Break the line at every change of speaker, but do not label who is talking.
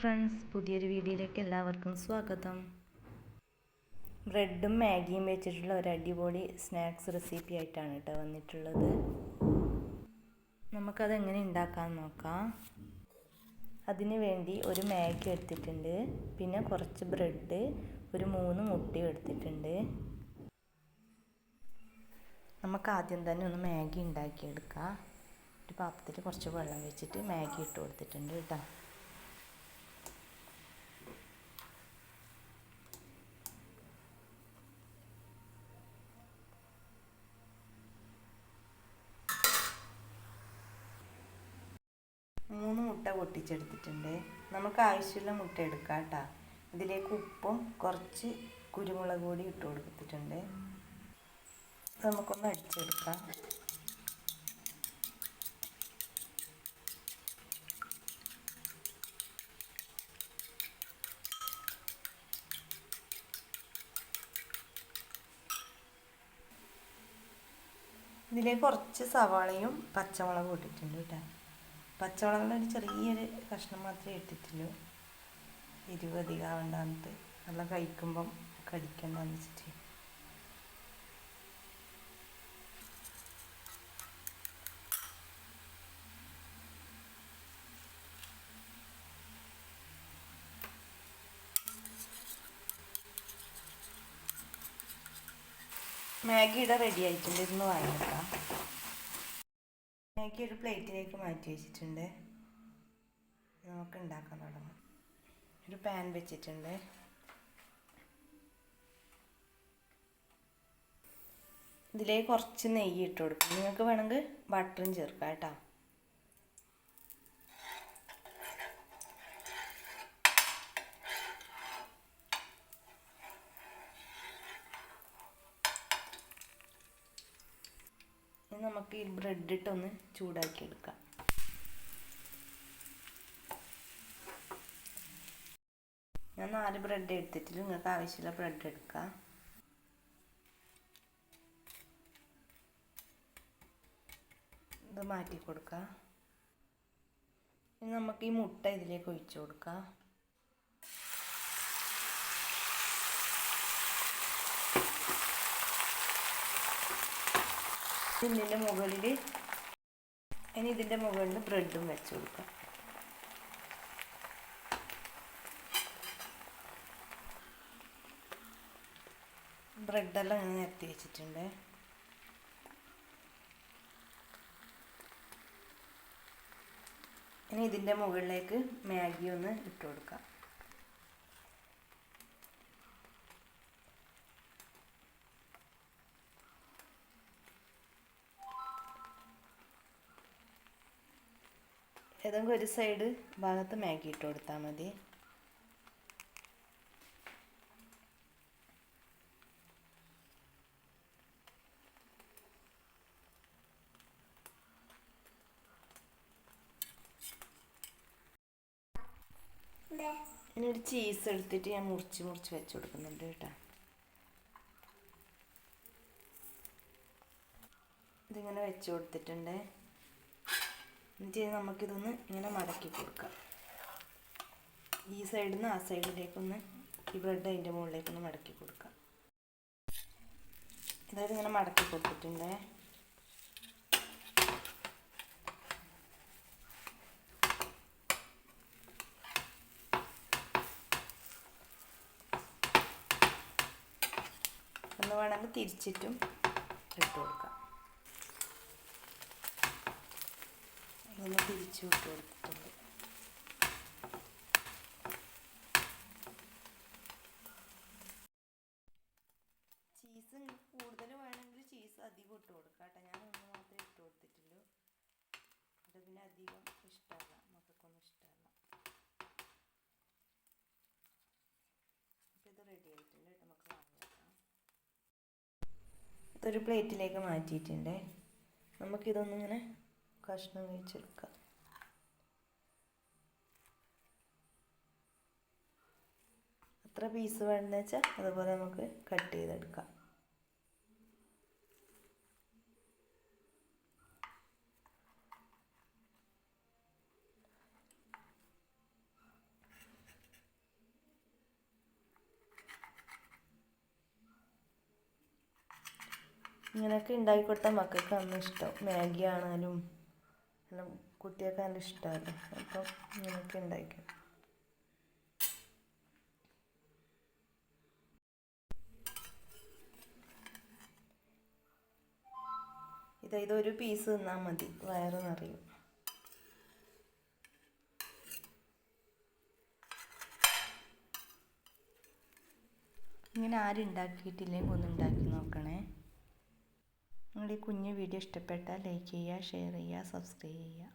Friends പുതിയൊരു വീഡിയോയിലേക്ക് എല്ലാവർക്കും സ്വാഗതം. ബ്രെഡും മാഗിയും വെച്ചിട്ടുള്ള ഒരു അടിപൊളി സ്നാക്സ് റെസിപ്പി ആയിട്ടാണ് കേട്ടോ വന്നിട്ടുള്ളത്. നമുക്കത് എങ്ങനെ ഉണ്ടാക്കാൻ നോക്കാം. അതിന് വേണ്ടി ഒരു മാഗി എടുത്തിട്ടുണ്ട്. പിന്നെ കുറച്ച് ബ്രെഡ് ഒരു മൂന്ന് മുട്ടയും എടുത്തിട്ടുണ്ട്. നമുക്ക് ആദ്യം തന്നെ ഒന്ന് മാഗി ഉണ്ടാക്കിയെടുക്കാം. ഒരു പാത്രത്തിൽ കുറച്ച് വെള്ളം വെച്ചിട്ട് മാഗി ഇട്ട് കൊടുത്തിട്ടുണ്ട് കേട്ടോ മൂന്ന് മുട്ട പൊട്ടിച്ചെടുത്തിട്ടുണ്ട്. നമുക്ക് ആവശ്യമുള്ള മുട്ട എടുക്കാം കേട്ടോ. ഇതിലേക്ക് ഉപ്പും കുറച്ച് കുരുമുളക് പൊടി ഇട്ട് കൊടുത്തിട്ടുണ്ട്. നമുക്കൊന്ന് അടിച്ചെടുക്കാം. ഇതിലേക്ക് കുറച്ച് സവാളയും പച്ചമുളകും ഇട്ടിട്ടുണ്ട് കേട്ടോ. പച്ചമുളകിൽ ഒരു ചെറിയൊരു കഷ്ണം മാത്രമേ ഇട്ടിട്ടുള്ളൂ. എരിവ് അധികമാവണ്ടാന്നിട്ട് നല്ല കഴിക്കുമ്പം കടിക്കണ്ടെന്ന് വെച്ചിട്ട്. മാഗിയുടെ റെഡി ആയിട്ടുണ്ട്. ഇന്ന് വാങ്ങിക്കാം മാഗി ഒരു പ്ലേറ്റിലേക്ക് മാറ്റി വെച്ചിട്ടുണ്ട്. നമുക്ക് ഉണ്ടാക്കാൻ തുടങ്ങാം. ഒരു പാൻ വെച്ചിട്ടുണ്ട്. ഇതിലേക്ക് കുറച്ച് നെയ്യ് ഇട്ട് കൊടുക്കും. നിങ്ങൾക്ക് വേണമെങ്കിൽ ബട്ടറും ചേർക്കാം കേട്ടോ. നമുക്ക് ഈ ബ്രെഡ് ഇട്ടൊന്ന് ചൂടാക്കി എടുക്കാം ഞാൻ നാല് ബ്രെഡ് എടുത്തിട്ട് നിങ്ങൾക്ക് ആവശ്യമുള്ള ബ്രെഡ് എടുക്കാം. ഇത് മാറ്റി കൊടുക്കാം. ഇനി നമുക്ക് ഈ മുട്ട ഇതിലേക്ക് ഒഴിച്ചു കൊടുക്കാം. ഇതിന്റെ മുകളിൽ ഇനി ഇതിന്റെ മുകളിൽ ബ്രെഡും വെച്ച് കൊടുക്കാം. ബ്രെഡെല്ലാം ഞാൻ നിരത്തി വെച്ചിട്ടുണ്ട്. ഇനി ഇതിന്റെ മുകളിലേക്ക് മാഗി ഒന്ന് ഇട്ട് കൊടുക്കാം. ഏതെങ്കിലും ഒരു സൈഡ് ഭാഗത്ത് മാഗി ഇട്ട് കൊടുത്താൽ മതി. ഇനി ഒരു ചീസ് എടുത്തിട്ട് ഞാൻ മുറിച്ച് മുറിച്ച് വെച്ച് കൊടുക്കുന്നുണ്ട് കേട്ടോ. ഇതിങ്ങനെ വെച്ച് കൊടുത്തിട്ടുണ്ട്. എന്നിട്ട് നമുക്കിതൊന്ന് ഇങ്ങനെ മടക്കി കൊടുക്കാം. ഈ സൈഡിൽ നിന്ന് ആ സൈഡിലേക്കൊന്ന് ഈ ബ്രെഡ് അതിന്റെ മുകളിലേക്കൊന്ന് മടക്കി കൊടുക്കാം. ഇതായത് ഇങ്ങനെ മടക്കി കൊടുത്തിട്ടുണ്ട്. ഒന്ന് വേണമെങ്കിൽ തിരിച്ചിട്ടും ഇട്ട് കൊടുക്കാം. ഇങ്ങനെ തിരിച്ചു വിട്ട് കൊടുത്തിട്ടുണ്ട് ചീസ് കൂടുതൽ വേണമെങ്കിൽ ചീസ് അധികം ഇട്ട് കൊടുക്കാം കേട്ടോ. ഞാൻ ഒന്ന് മാത്രമേ ഇട്ട് കൊടുത്തിട്ടുള്ളൂ. അത് പിന്നെ അധികം ഇഷ്ടമല്ല. മക്കൾക്കൊന്നും ഇഷ്ടമല്ല. ഇത് റെഡി ആയിട്ടുണ്ട് കേട്ടോ. നമുക്ക് വാങ്ങിക്കാം ഇതൊരു പ്ലേറ്റിലേക്ക് മാറ്റിയിട്ടുണ്ട്. നമുക്കിതൊന്നിങ്ങനെ കഷ്ണം കഴിച്ചെടുക്കുക എത്ര പീസ് വേണമെന്ന് വെച്ചാൽ അതുപോലെ നമുക്ക് കട്ട് ചെയ്തെടുക്കാം. ഇങ്ങനെയൊക്കെ ഉണ്ടാക്കി കൊടുത്താൽ മക്കൾക്ക് അന്ന് ഇഷ്ടം. മാഗി ആണാലും എല്ലാം കുട്ടികൾക്ക് നല്ല ഇഷ്ടമല്ലേ അപ്പം ഇങ്ങനെയൊക്കെ ഉണ്ടാക്കും ഇത് ഇതൊരു പീസ് തിന്നാൽ മതി. വയറ് നിറയും. ഇങ്ങനെ ആരും ഉണ്ടാക്കിയിട്ടില്ലെങ്കിൽ ഒന്ന് ഉണ്ടാക്കി നോക്കണേ. നിങ്ങൾ ഈ കുഞ്ഞു വീഡിയോ ഇഷ്ടപ്പെട്ടാൽ ലൈക്ക് ചെയ്യുക ഷെയർ ചെയ്യുക സബ്സ്ക്രൈബ് ചെയ്യുക.